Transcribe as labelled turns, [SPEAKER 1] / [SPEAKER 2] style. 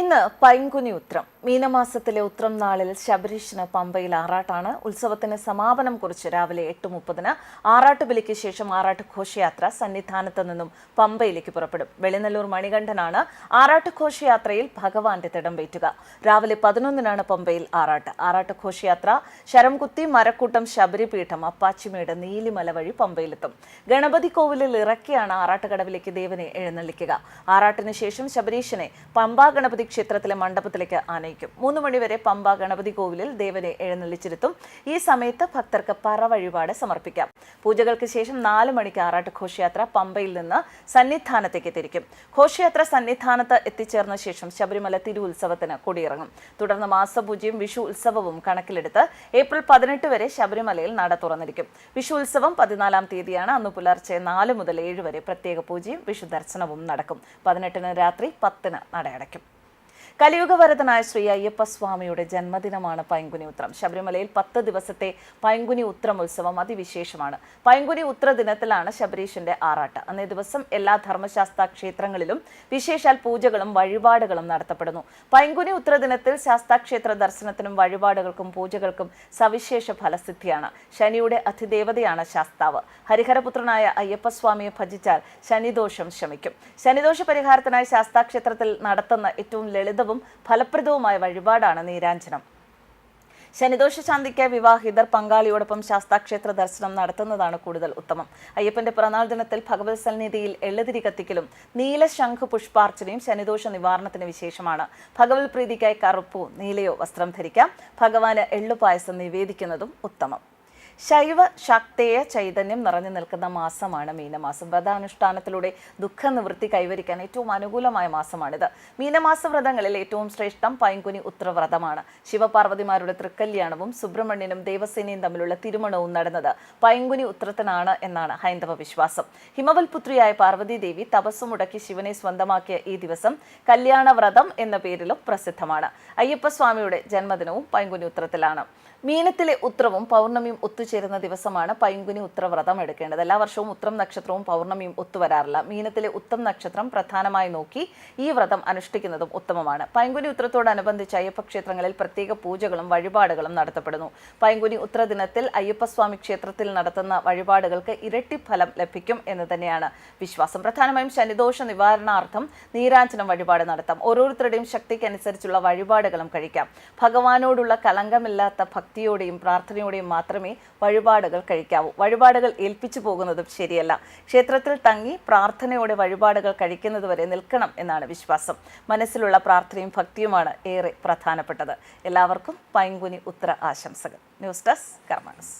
[SPEAKER 1] ഇന്ന് പൈങ്കുനി ഉത്രം. മീനമാസത്തിലെ ഉത്രം നാളിൽ ശബരീഷിന് പമ്പയിൽ ആറാട്ടാണ്. ഉത്സവത്തിന് സമാപനം കുറിച്ച് രാവിലെ എട്ട് മുപ്പതിന് ആറാട്ട് ബലിക്ക് ശേഷം ആറാട്ട് ഘോഷയാത്ര സന്നിധാനത്ത് നിന്നും പമ്പയിലേക്ക് പുറപ്പെടും. വെളിനല്ലൂർ മണികണ്ഠനാണ് ആറാട്ട് ഘോഷയാത്രയിൽ ഭഗവാന്റെ തിടംപേറ്റുക രാവിലെ പതിനൊന്നിനാണ് പമ്പയിൽ ആറാട്ട്. ആറാട്ട് ഘോഷയാത്ര ശരംകുത്തി മരക്കൂട്ടം ശബരിപീഠം അപ്പാച്ചിമേട് നീലിമല വഴി പമ്പയിലെത്തും. ഗണപതി കോവിലിൽ ഇറക്കിയാണ് ആറാട്ടുകടവിലേക്ക് ദേവനെ എഴുന്നള്ളിക്കുക. ആറാട്ടിന് ശേഷം ശബരീഷിനെ പമ്പാ ഗണപതി ക്ഷേത്രത്തിലെ മണ്ഡപത്തിലേക്ക് ആനയിക്കും. മൂന്ന് മണിവരെ പമ്പ ഗണപതി കോവിലിൽ ദേവനെ എഴുന്നള്ളിച്ചിരുത്തും. ഈ സമയത്ത് ഭക്തർക്ക് പറ വഴിപാട് സമർപ്പിക്കാം. പൂജകൾക്ക് ശേഷം നാല് മണിക്ക് ആറാട്ട് ഘോഷയാത്ര പമ്പയിൽ നിന്ന് സന്നിധാനത്തേക്ക് തിരിക്കും. ഘോഷയാത്ര സന്നിധാനത്ത് എത്തിച്ചേർന്ന ശേഷം ശബരിമല തിരുവുത്സവത്തിന് കൊടിയിറങ്ങും. തുടർന്ന് മാസപൂജയും വിഷു ഉത്സവവും കണക്കിലെടുത്ത് ഏപ്രിൽ പതിനെട്ട് വരെ ശബരിമലയിൽ നട തുറന്നിരിക്കും. വിഷു ഉത്സവം പതിനാലാം തീയതിയാണ്. അന്ന് പുലർച്ചെ നാല് മുതൽ ഏഴ് വരെ പ്രത്യേക പൂജയും വിഷു ദർശനവും നടക്കും. പതിനെട്ടിന് രാത്രി പത്തിന് നടയടയ്ക്കും. കലിയുഗവരതനായ ശ്രീ അയ്യപ്പസ്വാമിയുടെ ജന്മദിനമാണ് പൈങ്കുനി ഉത്രം ശബരിമലയിൽ പത്ത് ദിവസത്തെ പൈങ്കുനി ഉത്രം ഉത്സവം അതിവിശേഷമാണ്. പൈങ്കുനി ഉത്ര ദിനത്തിലാണ് ശബരീഷിന്റെ ആറാട്ട്. അന്നേ ദിവസം എല്ലാ ധർമ്മശാസ്ത്ര ക്ഷേത്രങ്ങളിലും വിശേഷാൽ പൂജകളും വഴിപാടുകളും നടത്തപ്പെടുന്നു. പൈങ്കുനി ഉത്ര ദിനത്തിൽ ശാസ്താക്ഷേത്ര ദർശനത്തിനും വഴിപാടുകൾക്കും പൂജകൾക്കും സവിശേഷ ഫലസിദ്ധിയാണ്. ശനിയുടെ അതിദേവതയാണ് ശാസ്താവ്. ഹരിഹരപുത്രനായ അയ്യപ്പസ്വാമിയെ ഭജിച്ചാൽ ശനിദോഷം ശമിക്കും. ശനിദോഷ പരിഹാരത്തിനായി ശാസ്താക്ഷേത്രത്തിൽ നടത്തുന്ന ഏറ്റവും ലളിതവും ഫലപ്രദവുമായ വഴിപാടാണ് നീരാഞ്ജനം. ശനിദോഷ ശാന്തിക്ക് വിവാഹിതർ പങ്കാളിയോടൊപ്പം ശാസ്താക്ഷേത്ര ദർശനം നടത്തുന്നതാണ് കൂടുതൽ ഉത്തമം. അയ്യപ്പന്റെ പിറന്നാൾ ദിനത്തിൽ ഭഗവത് സന്നിധിയിൽ എള്ളുതിരി കത്തിക്കലും നീലശംഖ് പുഷ്പാർച്ചനയും ശനിദോഷ നിവാരണത്തിന് വിശേഷമാണ്. ഭഗവത് പ്രീതിക്കായി കറുപ്പോ നീലയോ വസ്ത്രം ധരിക്കാം. ഭഗവാന് എള്ളുപായസം നിവേദിക്കുന്നതും ഉത്തമം. ശൈവ ശക്തേയ ചൈതന്യം നിറഞ്ഞു നിൽക്കുന്ന മാസമാണ് മീനമാസം. വ്രതാനുഷ്ഠാനത്തിലൂടെ ദുഃഖ നിവൃത്തി കൈവരിക്കാൻ ഏറ്റവും അനുകൂലമായ മാസമാണിത്. മീനമാസ വ്രതങ്ങളിൽ ഏറ്റവും ശ്രേഷ്ഠം പൈങ്കുനി ഉത്രവ്രതമാണ്. ശിവപാർവതിമാരുടെ തൃക്കല്യാണവും സുബ്രഹ്മണ്യനും ദേവസേനയും തമ്മിലുള്ള തിരുമണവും നടന്നത് പൈങ്കുനി ഉത്രത്തിനാണ് എന്നാണ് ഹൈന്ദവ വിശ്വാസം. ഹിമവൽപുത്രിയായ പാർവതി ദേവി തപസ്സു മുടക്കി ശിവനെ സ്വന്തമാക്കിയ ഈ ദിവസം കല്യാണ വ്രതം എന്ന പേരിലും പ്രസിദ്ധമാണ്. അയ്യപ്പസ്വാമിയുടെ ജന്മദിനവും പൈങ്കുനി ഉത്രത്തിലാണ്. മീനത്തിലെ ഉത്രവും പൗർണമിയും ഒത്തുചേരുന്ന ദിവസമാണ് പൈങ്കുനി ഉത്രവ്രതം എടുക്കേണ്ടത്. എല്ലാ വർഷവും ഉത്രം നക്ഷത്രവും പൗർണമിയും ഒത്തുവരാറില്ല. മീനത്തിലെ ഉത്തം നക്ഷത്രം പ്രധാനമായി നോക്കി ഈ വ്രതം അനുഷ്ഠിക്കുന്നതും ഉത്തമമാണ്. പൈങ്കുനി ഉത്രത്തോടനുബന്ധിച്ച് അയ്യപ്പ ക്ഷേത്രങ്ങളിൽ പ്രത്യേക പൂജകളും വഴിപാടുകളും നടത്തപ്പെടുന്നു. പൈങ്കുനി ഉത്ര ദിനത്തിൽ അയ്യപ്പസ്വാമി ക്ഷേത്രത്തിൽ നടത്തുന്ന വഴിപാടുകൾക്ക് ഇരട്ടി ഫലം ലഭിക്കും എന്ന് തന്നെയാണ് വിശ്വാസം. പ്രധാനമായും ശനിദോഷ നിവാരണാർത്ഥം നീരാഞ്ജനം വഴിപാട് നടത്താം. ഓരോരുത്തരുടെയും ശക്തിക്കനുസരിച്ചുള്ള വഴിപാടുകളും കഴിക്കാം. ഭഗവാനോടുള്ള കളങ്കമില്ലാത്ത ഭക്തിയോടെയും പ്രാർത്ഥനയോടെയും മാത്രമേ വഴിപാടുകൾ കഴിക്കാവൂ. വഴിപാടുകൾ ഏൽപ്പിച്ചു പോകുന്നതും ശരിയല്ല. ക്ഷേത്രത്തിൽ തങ്ങി പ്രാർത്ഥനയോടെ വഴിപാടുകൾ കഴിക്കുന്നത് വരെ നിൽക്കണം എന്നാണ് വിശ്വാസം. മനസ്സിലുള്ള പ്രാർത്ഥനയും ഭക്തിയുമാണ് ഏറെ പ്രധാനപ്പെട്ടത്. എല്ലാവർക്കും പൈങ്കുനി ഉത്തര ആശംസകൾ. News desk കർമാനസ്.